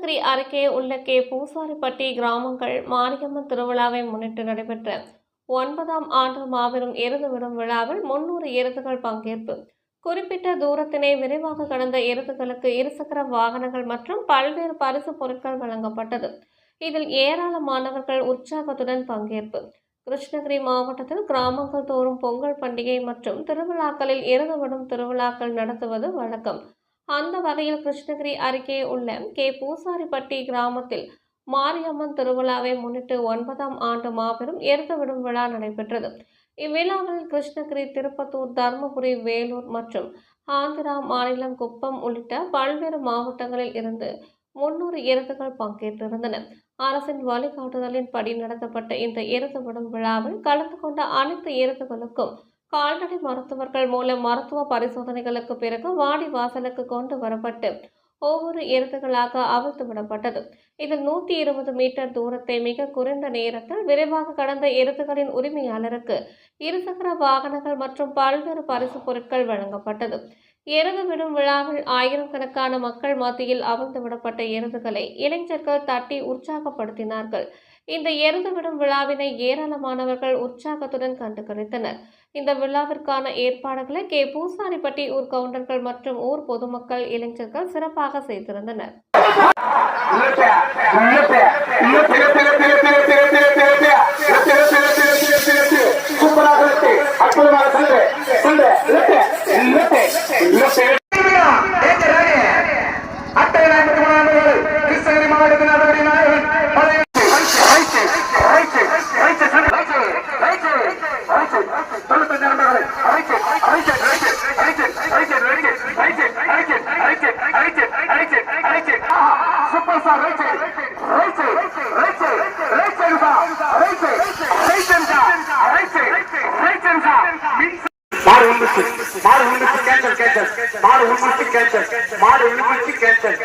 கிருஷ்ணகிரி அருகே உள்ள கே. பூசாரிப்பட்டி கிராமங்கள் மாரியம்மன் திருவிழாவை முன்னிட்டு நடைபெற்ற ஒன்பதாம் ஆண்டு மாபெரும் எருது விடும் விழாவில் முன்னூறு எருதுகள் பங்கேற்பு. குறிப்பிட்ட தூரத்தினை விரைவாக கடந்த எருதுகளுக்கு இருசக்கர வாகனங்கள் மற்றும் பல்வேறு பரிசு பொருட்கள் வழங்கப்பட்டது. இதில் ஏராளமானவர்கள் உற்சாகத்துடன் பங்கேற்பு. கிருஷ்ணகிரி மாவட்டத்தில் கிராமங்கள் தோறும் பொங்கல் பண்டிகை மற்றும் திருவிழாக்களில் எருது விடும் திருவிழாக்கள் நடத்துவது வழக்கம். அந்த வகையில் கிருஷ்ணகிரி அருகே உள்ள கே. பூசாரிப்பட்டி கிராமத்தில் மாரியம்மன் திருவிழாவை முன்னிட்டு ஒன்பதாம் ஆண்டு மாபெரும் எருது விடும் விழா நடைபெற்றது. இவ்விழாவில் கிருஷ்ணகிரி திருப்பத்தூர் தருமபுரி வேலூர் மற்றும் ஆந்திரா மாநிலம் குப்பம் உள்ளிட்ட பல்வேறு மாவட்டங்களில் இருந்து முன்னூறு எருதுகள் பங்கேற்றிருந்தன. அரசின் வழிகாட்டுதலின்படி நடத்தப்பட்ட இந்த எருது விடும் விழாவில் கலந்து கொண்ட அனைத்து எருதுகளுக்கும் கால்நடை மருத்துவர்கள் மூலம் மருத்துவ பரிசோதனைகளுக்கு பிறகு வாடி வாசலுக்கு கொண்டு வரப்பட்டு ஒவ்வொரு எருதுகளாக அவிழ்த்து விடப்பட்டது. இதில் நூற்றி இருபது மீட்டர் தூரத்தை மிக குறைந்த நேரத்தில் விரைவாக கடந்த எருதுகளின் உரிமையாளருக்கு இருசக்கர வாகனங்கள் மற்றும் பல்வேறு பரிசு பொருட்கள் வழங்கப்பட்டது. எருது விடும் விழாவில் ஆயிரக்கணக்கான மக்கள் மத்தியில் அவிழ்த்து விடப்பட்ட எருதுகளை இளைஞர்கள் தட்டி உற்சாகப்படுத்தினார்கள். இந்த எருதுவிடும் விழாவினை ஏராளமானவர்கள் உற்சாகத்துடன் கண்டு கணித்தனர். இந்த விழாவிற்கான ஏற்பாடுகளை கே. பூசாரிப்பட்டி ஊர் கவுண்டர்கள் மற்றும் ஊர் பொதுமக்கள் இளைஞர்கள் சிறப்பாக செய்திருந்தனர். மாடு உண்மைக்கு கேன்சல் கேன்சல் மாடு உண்மைக்கு கேன்சல் மாடு உண்மைக்கு கேன்சல்